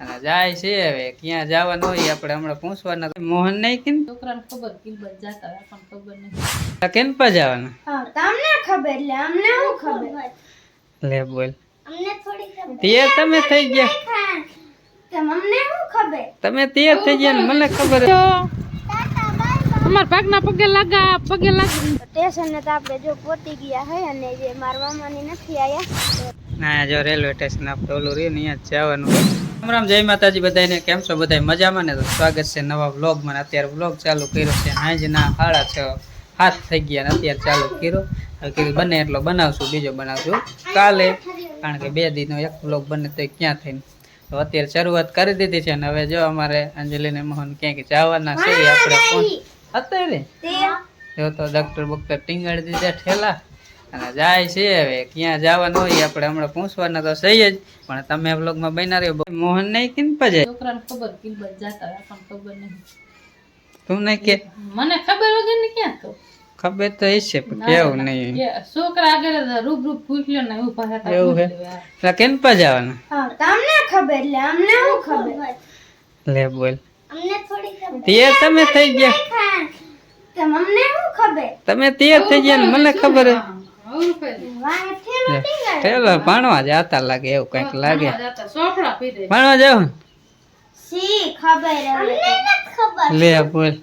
અને જાય છે હવે ક્યાં જવાનું હોય આપણે હમણાં પૂછવાના મોહન નહીં કે છોકરાને ખબર કિલબત જાતા હોય આપણને ખબર નહીં કેમ પા જવાના? હા તમને ખબર એટલે અમને શું ખબર. લે બોલ. અમને થોડી ખબર. તે તમે થઈ ગયા. તેમ અમને શું ખબર? તમે તે થઈ ગયા ને મને ખબર અમાર ભાગના પગે લાગા પગે લાગી સ્ટેશન ને તો આપણે જો પોતી ગયા હે અને જે મારા મામાની નથી આયા. ના જો રેલવે સ્ટેશન આપણે ઓલું રહ્યું ને અહીંયા જ જવાનું રામ રામ જય માતાજી બધાને કેમ છો? બધા મજામાં ને? તો સ્વાગત છે નવા વ્લોગમાં મને અત્યારે વ્લોગ ચાલુ કર્યો છે. સાંજના સાડા છ હાથ થઈ ગયા ને અત્યારે ચાલુ કર્યો. હવે કીધું બને એટલો બનાવશું બીજો બનાવશું. કાલે કારણ કે બે દીનો એક વ્લોગ બને તો ક્યાં થઈને? તો અત્યારે શરૂઆત કરી દીધી છે ને હવે જો અમારે અંજલિને મોહન ક્યાંક જવાના છે આપણે ફોન અત્યારે જો તો ડૉક્ટર બોક્ટર ટીંગાડી દીધા ઠેલા. અને જાય છે હવે. ક્યાં જવાનું હોય આપણે હમણાં પૂછવાના તો સહી જ. પણ તમે બ્લોગમાં બન્યા રહ્યો. મોહન નહીં કિન પજાય છોકરાને ખબર કિલબત જાતા હોય આપણને ખબર નહીં. તું નહીં કે? મને ખબર વગર ને ક્યાં તો ખબર તો હશે પણ કેવું નહીં. છોકરા આગળ રૂબ રૂબ પૂછ્યો ને ઊભા હતા એવું હે? એટલે કેમ પજાવાના હા તમને ખબર એટલે અમને શું ખબર? લે બોલ. અમને થોડી ખબર. તમે થઈ ગયા. તેમ અમને શું ખબર? તમે તૈયાર થઈ ગયા ને મને ખબર? હે. વાહ ઠેલો ભણવા જતા લાગે એવું કંઈક લાગે. ભણવા જાવ સી ખબર અમને નથી ખબર. લે બોલ.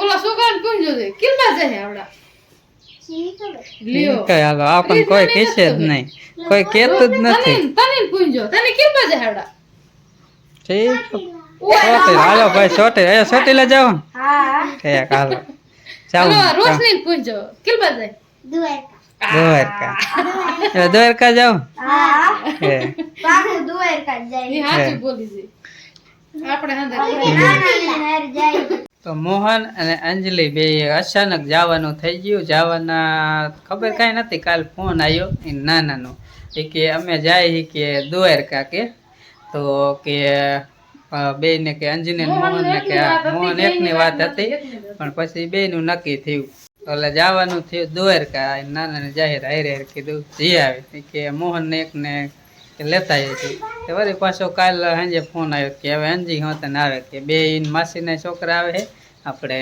ઓલા આવડા કઈ હાલો આપણને કોઈ કહેશે જ નહીં. કોઈ કહેતું જ નથી. તને તને તને કિલબત જાય આવડા ઠીક. હાલો ભાઈ ચોટી એ જાઓ. હા. ઠીક હાલો. ચાલો રોશની પૂછજો કિલબત જાય દ્વારકા. દ્વારકા. એ દ્વારકા જાઓ. હા. હે. પાછું દ્વારકા જ એ જાય સાચું બોલી છે આપણે હાંધે નાની હાર જાય. તો મોહન અને અંજલિ બે અચાનક જવાનું થઈ ગયું. જવાના ખબર કઈ નથી કાલ ફોન આવ્યો એ નાનાનો. એ કે અમે જાય કે દ્વારકા કે. તો કે બે ને કે અંજલિ મોહન ને કે મોહન મોહન એકની વાત હતી. પણ પછી બે નું નક્કી થયું. એટલે જવાનું થયું દ્વારકા એ નાનાને જાહેર હારે હારે કીધું જઈ આવે. કે મોહન ને એક ને કે લેતા જઈશું તો વળી પાછો કાલ સાંજે ફોન આવ્યો કે હવે અંજી હોતને આવે. કે બે ઈન માસીના છોકરા આવે છે આપણે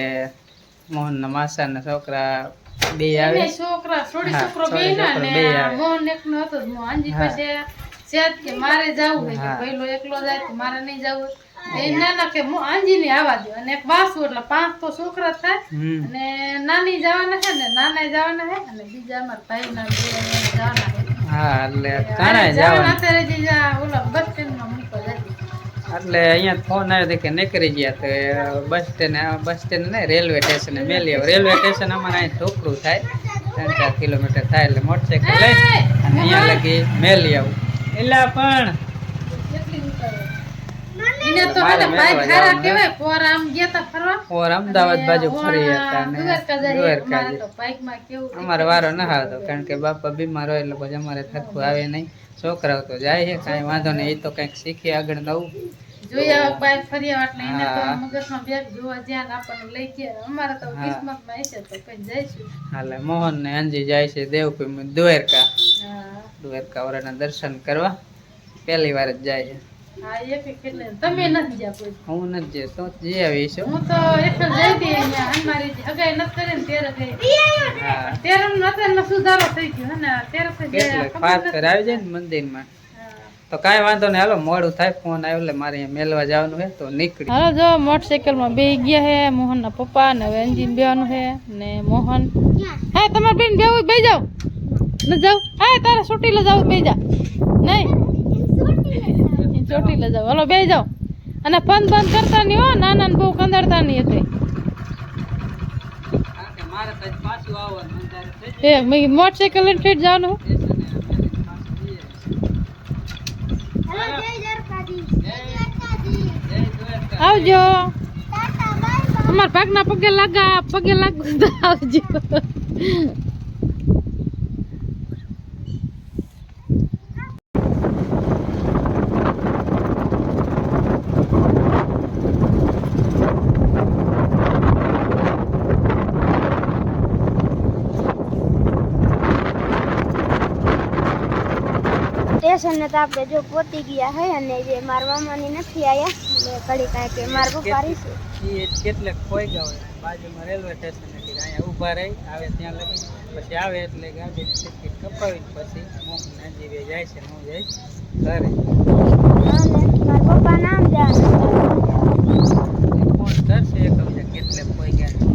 મોહનના માસાના છોકરા બે આવે. છોકરા છોડી છોકરો બે ના આવે. મોહન એકનો હતો જ. મોહન આંજી પાસે કે મારે જવું કે પહેલો એકલો જાય તો મારે નહીં જાવું નાના કે મો- આંજી ને આવવા દો અને એક વાસુ એટલે પાંચ તો છોકરા થાય. અને નાની જવાના છે ને નાના જવાના છે અને બીજા અમારા ભાઈ ના જવાના એટલે અહીંયા ફોન આવ્યો કે નીકળી ગયા તો બસ સ્ટેન્ડ બસ સ્ટેન્ડ ને રેલવે સ્ટેશન મેલી રેલવે સ્ટેશન અમારે અહીં ઢોકરું થાય ત્રણ ચાર કિલોમીટર થાય એટલે મોટરસાઇકલ લઈ અને અહીંયા લગી મેલી આવું એટલે પણ. એને તો મારે હે ને ભાઈ ખારા પોર આમ ગયા તા ફરવા. ઓર અમદાવાદ બાજુ ફરી હતા ને. દ્વારકા જાય દ્વારકા અમારે જઈએ. તો બાઇકમાં કેવું અમારે વારો ના આવતો કારણ કે બાપા બીમાર હોય એટલે પછી અમારે થતું આવે નહીં. છોકરાઓ તો જાય છે કાંઈ વાંધો નહીં એ તો કંઈક શીખી આગળ નવું. જોઈ આવો બાઈક ફરી આવો એટલે એને તો મગજમાં બેગ જોવા જ્યાં આપણને લઈ ગયા. અમારે તો કિસ્મતમાં હશે તો કઈ જઈશું. હાલે મોહન ને અંજી જાય છે દેવપીર દ્વારકા. દ્વારકા વાળાના દર્શન કરવા. પહેલી વાર જ જાય છે. હા એક એક એટલે તમે નથી ગયા કોઈ. હું નથી જતો જઈ આવી છું. હું તો એક જ જઈ હતી અહીંયા અમારી અગાઈ નથી કરી ને ગઈ. સુધારો થઈ ગયો તો જે જાય ને મંદિરમાં. તો કાંઈ વાંધો નહીં હાલો મોડું થાય ફોન આવ્યો એટલે મારે અહીંયા મેલવા જવાનું છે તો નીકળી. હાલો જો મોટરસાઇકલમાં બે ગયા હે મોહનના પપ્પા ને હવે એન્જિન બેવાનું હે ને મોહન. હા તમારે બેન બેવું બે જાવ ન જાવ હા તારે ચોટીલા જાવ બે જા. નહીં. ચોટીલા જાવ હાલો બે જાઓ. અને ફન બંધ કરતા નહીં હો. નાના ને બહુ કંદરતા નહીં હતી. એ મેં મોટરસાઇકલ લઈને ઠેઠ જવાનું. આવજો. અમારા પાકના પગે લાગા પગે લાગ આવજો. સ્ટેશન તો આપણે જો પહોંચી ગયા હે અને જે મારા મામાની નથી આયા એટલે ઘડી કાંઈ કે માર પપ્પા છે કેટલે ખોઈ ગયા હોય બાજુમાં રેલવે સ્ટેશન એટલે અહીંયા ઊભા રહી આવે ત્યાં લગી. પછી આવે એટલે ગાડીની ટિકિટ કપાવી પછી હું નજીવે જાય છે હું જઈશ ઘરે. મારા પપ્પા નામ જાણે. ફોન કરશે એક કેટલે ખોઈ ગયા.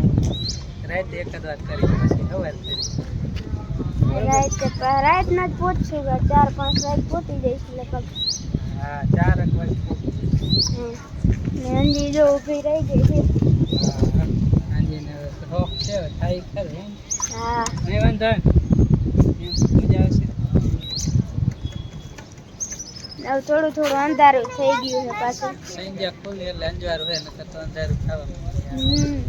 રાતે એક જ વાત કરી પછી સવાર કરી. રાતે રાતના જ પહોંચશું કે ચાર પાંચ વાગે પહોંચી જઈશ લગભગ. હા ચાર એક વાગે હમ. ને જો ઊભી રહી ગઈ છે. આંજીને શોખ છે થાય ખરું હા. નહીં વાંધો આવે ને? એમ મજા આવશે. હવે થોડું થોડું અંધારું થઈ ગયું છે પાછું. સંજ્યા ખુલ્લી એટલે અંજવાળું હોય નકર તો અંધારું થવાનું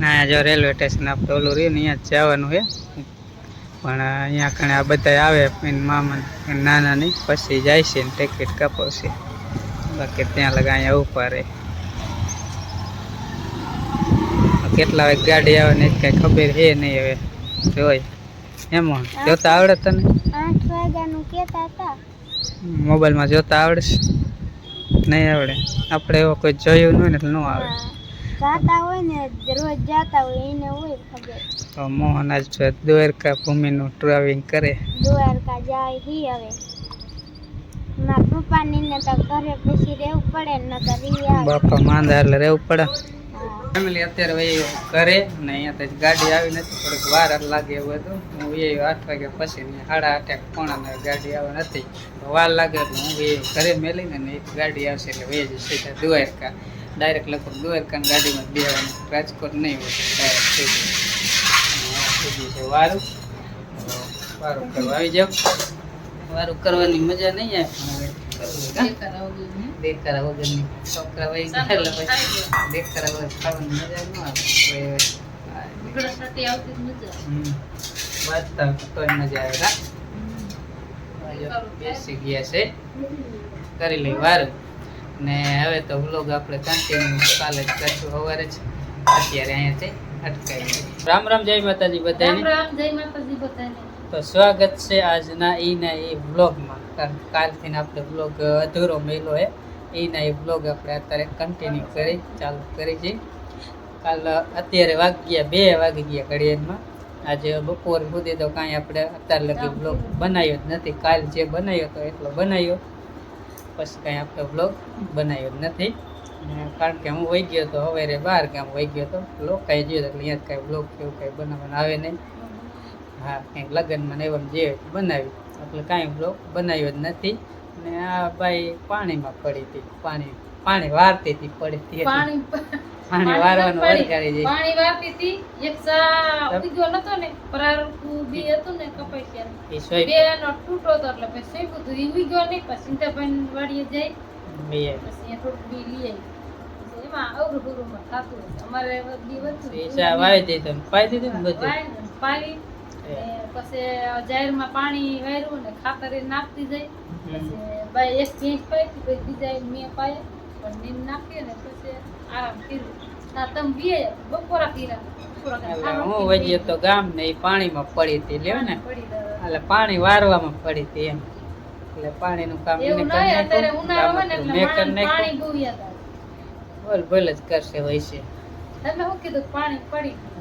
ના જો રેલવે સ્ટેશન આપણે ઓલું રહ્યું ને અહીંયા જવાનું છે. પણ અહીંયા કણે આ બધા આવે એના મામા નાના નાનાની પછી જાય છે ને ટિકિટ કપાવશે. બાકી ત્યાં લગા અહીંયા ઊભા રહે. કેટલા વાગે ગાડી આવે ને કઈ ખબર છે નહીં હવે. જોઈ એમ જોતા આવડે તને? આઠ વાગ્યાનું કહેતા હતા. મોબાઈલમાં જોતા આવડે નહીં આવડે. આપણે એવો કોઈ જોયું નહીં એટલે ન આવે હા. જાતા હોય ને રોજ જાતા હોય એને હોય ખબર. તો મોહન આજ જો દ્વારકા ભૂમિનું ટ્રાવેલિંગ કરે. દ્વારકા જાય હી હવે. મારા પપ્પાની ને તો ઘરે પછી રહેવું પડે ને તો બાપા માંદા એટલે રહેવું પડે. ફેમિલી અત્યારે વહી ઘરે ને અહીંયા તો ગાડી આવી નથી થોડીક વાર લાગે એવું હતું. હું એ આઠ વાગ્યા પછી ને સાડા આઠે પોણા ને ગાડી આવે નથી. વાર લાગે એટલે હું એ ઘરે મેલીને ને એક ગાડી આવશે એટલે વહી જશે સીધા દ્વારકા. ડાયરેક્ટ લગભગ દ્વારકા ગાડીમાં બેવાનું. રાજકોટ નહીં હોય ડાયરેક્ટ સીધું છે. વારું? વારું કરવા આવી જાવ વારું કરવાની મજા નહીં આવે? દેખાડા વગરની છોકરા વહી ગયા પછી દેખાડા વગર ખાવાની મજા ન આવે. વાંચતા તોય મજા આવે. બેસી ગયા છે. કરી લઈ વારું. ને હવે તો વ્લોગ આપણે કન્ટિન્યુ કાલે જ કરશું. સવારે જ અત્યારે અહીંયાથી અટકાઈ રામ રામ જય માતાજી બધાને. તો સ્વાગત છે આજના ઈના એ વ્લોગમાં કારણ કે કાલથી આપણે વ્લોગ અધૂરો મેલો હે. ઈના એ વ્લોગ આપણે અત્યારે કન્ટિન્યુ કરી ચાલુ કરી છે. કાલ અત્યારે વાગ્યા બે વાગી ગયા ઘડિયાળમાં. આજે બપોર સુધી તો કાંઈ આપણે અત્યારે લગી વ્લોગ બનાવ્યો જ નથી. કાલ જે બનાવ્યો તો એટલો બનાવ્યો. પછી કાંઈ આપણે બ્લોગ બનાવ્યો જ નથી. કારણ કે હું વહી ગયો તો હવે બહાર ગામ વહી ગયો હતો બ્લોગ ગયો તો એટલે અહીંયા કાંઈ બ્લોગ કેવું કાંઈ બનાવવાનું આવે નહીં. હા, કંઈક લગ્નમાં ને એમ જે બનાવી એટલે કાંઈ બ્લોગ બનાવ્યો જ નથી. ને આ ભાઈ પાણીમાં પડી હતી. પાણી પાણી વારતી હતી, પડી હતી. પાણી પાણી વારવાનું બંધ કરી દે પાણી વાપી હતી એક સા ઉગ્યો નતો ને પરારકું બી હતું ને કપાઈ ગયા સોય બે નો તૂટો તો એટલે પછી સોંપ્યું હતું ઈ ઉગ્યો નહીં પછી સીતાભાઈ વાડીએ જાય. બે પછી એ થોડું બી લઈ આવી એમાં અવરું હુરુમાં માં ખાતું અમારે બી વધતું એ હતું. ચા વાવી દીધું ને પાઈ દીધું ને બધું. પાલી. ને પછી જાહેરમાં પાણી વાર્યું ને ખાતર નાખતી જાય. પછી ભાઈ એક ભેંસ પાઈ પછી બીજા મેં પાય. પણ નીમ નાખીએ ને પછી આરામ કર્યું તમે બપોરા હું વજ્યો તો ગામ ને એ પાણીમાં પડી હતી લ્યો ને. એટલે પાણી વારવામાં પડી હતી એમ. એટલે પાણીનું કામ એવું નહીં અત્યારે ઉનાળો હોય ને એટલે હતું. પાણી યાદ આવે. બોલ બોલ જ કરશે હોય છે.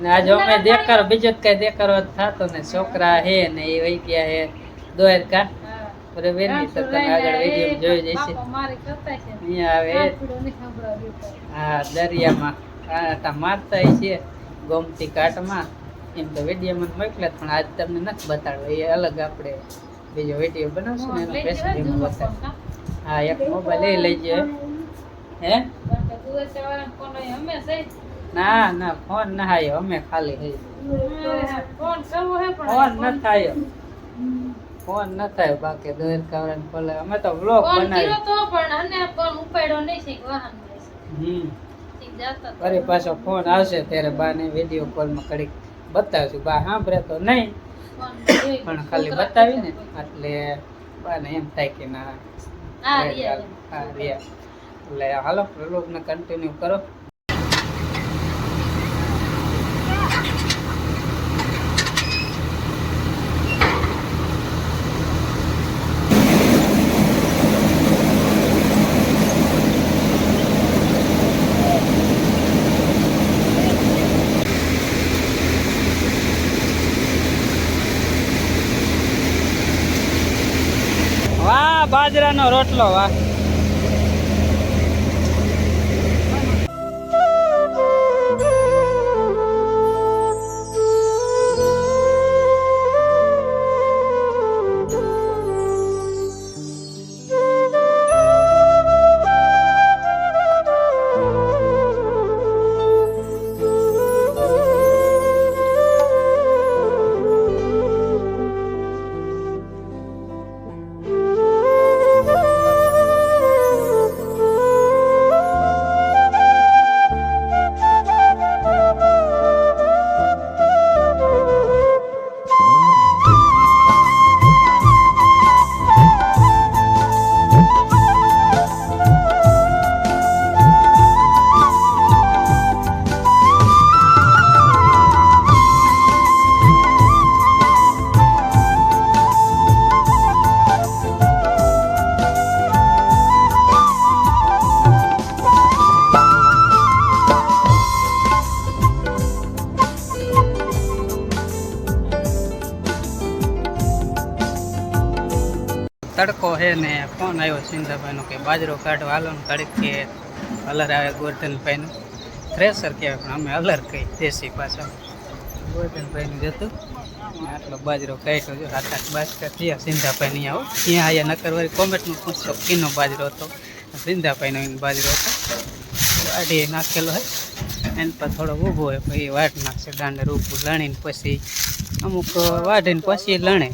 આજે અમે દેખાડો બીજો કઈ દેખાડો થતો ને. છોકરા હે ને એ વહી ગયા હે. દોર હા. બરોબર ને તો તમે આગળ વીડિયો જોઈ જશે અહીંયા આવે. હા દરિયામાં. આટા મારતા છે ગોમતી કાટમાં એમ તો વીડિયો મને મોકલ્યા પણ આજ તમને નથી બતાડવો. એ અલગ આપણે બીજો વીડિયો બનાવશું ને એનો જૂનો બતાવ હા. એક મોબાઈલ એ લઈ જાય હે? હોય. ના ના ફોન ના આવ્યો અમે ખાલી ફોન કરવો હે પણ ફોન ન થાય ફોન ન થાય બાકી દ્વારકા ભલે અમે તો વ્લોગ ફોન બનાવી. કર્યો તો પણ અને ફોન ઉપાડ્યો નહીં છે વાહન હમ. ફરી પાછો ફોન આવશે ત્યારે બાને વીડિયો કોલમાં ઘડીક બતાવશું. બા સાંભળે તો નહીં પણ ખાલી બતાવી ને. એટલે બાને એમ થાય કે ના. હા રિયા. એટલે હાલો વ્લોગને કન્ટિન્યુ કરો. બાજરાનો રોટલો વાહ. તડકો છે ને ફોન આવ્યો સિંધાભાઈનો કે બાજરો કાઢવા હાલો ને તડકે. અલર આવે ગોરધનભાઈનું. થ્રેસર કહેવાય, પણ અમે અલર કહી દેશી પાછા ગોરધનભાઈનું જતું આટલો બાજરો કાઢ્યો જો હાથ આઠ બાજકા થયા. સિંધાભાઈ નહીં આવો. ત્યાં આયા નકર વળી કોમેન્ટમાં પૂછતો કીનો બાજરો હતો? સિંધાભાઈનો ઈનો બાજરો હતો. વાઢી નાખેલો હોય. એન પર થોડો ઊભો હોય પછી વાટ નાખશે દાંડર ઊભું લણીને પછી અમુક વાઢીને પછી લણે.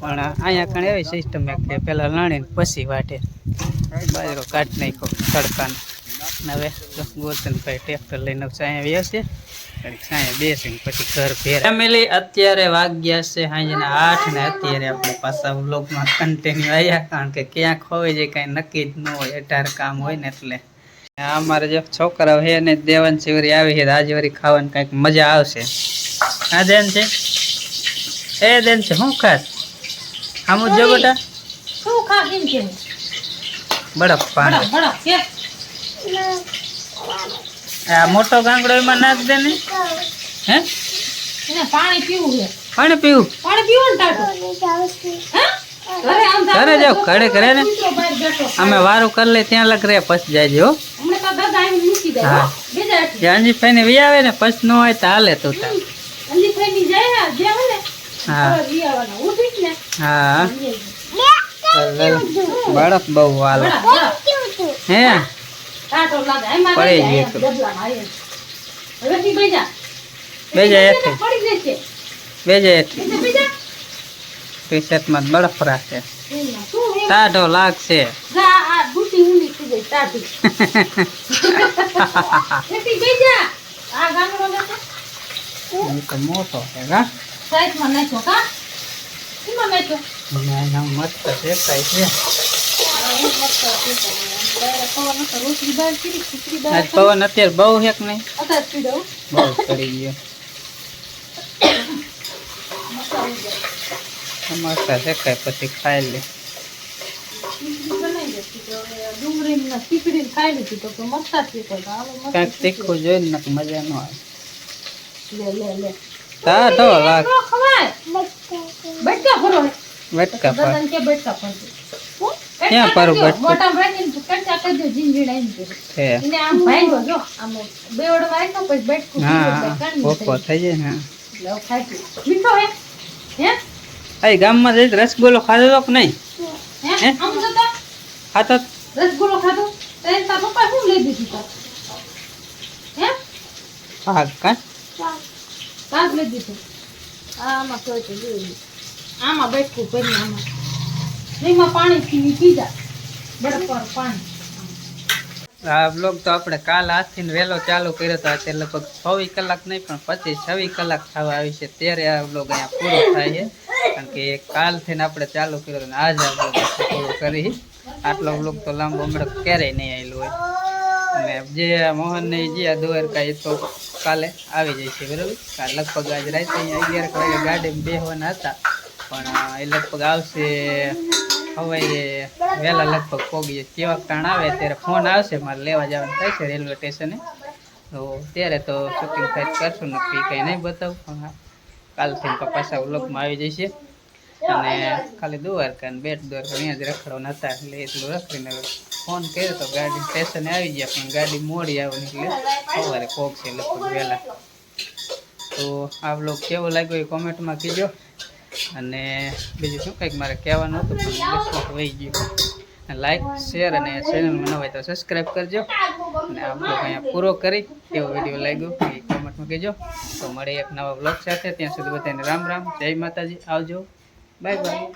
પણ અહીંયા કણ એવી સિસ્ટમ કે પહેલાં લણીને પછી વાટે. બાજરો કાઢ નાખો તડકાને. હવે ગોતન ભાઈ ટ્રેક્ટર લઈને સાંય બેસે સાંય બેસીને પછી ઘર ફેર. ફેમિલી અત્યારે વાગ્યા છે સાંજના આઠ ને અત્યારે આપણે પાછા વ્લોગમાં કન્ટિન્યુ આવ્યા કારણ કે ક્યાંક હોય જે કાંઈ નક્કી જ ન હોય, અઢાર કામ હોય ને એટલે. અમારે જે છોકરાઓ છે ને દેવન શિવરી આવી છે, આજે વરી ખાવાની કંઈક મજા આવશે. હા દેન છે? એ દેન છે શું ખાસ? આમ જો બેટા શું ખા કેમ છે બરફ પાણી. બડા બડા કે આ મોટો ગાંગડો એમાં નાખ દે ને. હે? એને પાણી પીવું છે. પાણી પીવું? પાણી પીવું ને ટાટો હે? ઘરે જાવ ઘરે ઘરે ને. અમે વારું કરી લઈ ત્યાં લગ રે પછી જાય હો. હાથે. ને વી આવે ને પછી ન હોય તો હાલે તું તાર. જાય હા. બરફ બહુ હાલે. હે? પડી જાય, ગયું. બીજા બીજા. ટી શર્ટમાં બરફ રાખે. ટાઢો લાગશે. જાય, મોટો છે કા મને નાખ્યો, કા? મને એના છે હતો. રોટલી બહાર કરી, પવન અત્યારે બહુ હેક નહીં બહુ ચડી ગયો મસ્ત જાય. પછી ખાઈ લે કાંઈક તીખું જોઈને મજા ન આવે લે, લે, લે. ટાઢો લાગ ન ખવાય. બટકા ભરો. બટકા પર દાદાને કે બટકા ભરજો. ક્યાં બટકા ભરું મોટા ભાઈ ને કંચા કરજો, એમ કરજો. છે એને આમ ભાઈ જો, આમ બેવડમાં રાખ્યો, પછી બટકું હા નાખ્યું. થઈ જાય ને લો ખાઈ મીઠો હે? હે? આ ગામમાં જઈ રસગુલ્લો ખાધો કે નહીં હે? તો આમ જતા ખાતો રસગુલ્લો ખાધો તો એને પપ્પા શું લઈ દીધું તાર? હે? હા કા તાજ લઈ દીધું. આ આમાં કોઈ તો લે. આમાં બેઠકું કરીને આમાં. એમાં પાણી પીવી પીધા. બરફ વાળું પાણી. આ બ્લોગ તો આપણે કાલ આજથી વહેલો ચાલુ કર્યો હતો અત્યારે લગભગ છવ્વીસ કલાક નહીં પણ પચીસ છવ્વીસ કલાક થવા આવી છે ત્યારે આ બ્લોગ અહીંયા પૂરો થાય છે કારણ કે કાલથી ને આપણે ચાલુ કર્યો અને આજે આજ આ બ્લોગ પૂરો કરી આટલો બ્લોગ તો લાંબો હમણાં ક્યારેય નહીં આવેલું હોય અને જે મોહનની જે આ દ્વારકા એ તો કાલે આવી જાય છે, બરાબર? કાલે લગભગ આજ રાતે અહીંયા અગિયાર વાગે ગાડીમાં બેસવાના હતા. પણ એ લગભગ આવશે, હવે વહેલા લગભગ પોગીએ કેવા ટાણ આવે ત્યારે ફોન આવશે, મારે લેવા જવાનું થાય છે રેલવે સ્ટેશને. તો ત્યારે તો શૂટિંગ થાય કરશું, નક્કી કંઈ નહીં બતાવું, પણ કાલથી પાછા વ્લોગમાં આવી જશે. અને ખાલી દ્વારકા ને બેટ દ્વારકા અહીંયા જ રખડવાના હતા, એટલે એટલું રખડીને ફોન કર્યો તો ગાડી સ્ટેશન આવી ગયા, પણ ગાડી મોડી આવે એટલે સવારે કોક છે, લગભગ વહેલા. તો આ બ્લોગ કેવો લાગ્યો એ કોમેન્ટમાં કીજો. અને બીજું શું કંઈક મારે કહેવાનું હતું વહી ગયું. લાઈક શેર અને ચેનલમાં ન હોય તો સબસ્ક્રાઈબ કરજો. અને આ બ્લોગ અહીંયા પૂરો કરી કેવો વીડિયો લાગ્યો એ કોમેન્ટમાં કહેજો તો મળીએ એક નવા બ્લોગ સાથે, ત્યાં સુધી બધાને રામ રામ, જય માતાજી, આવજો. Bye bye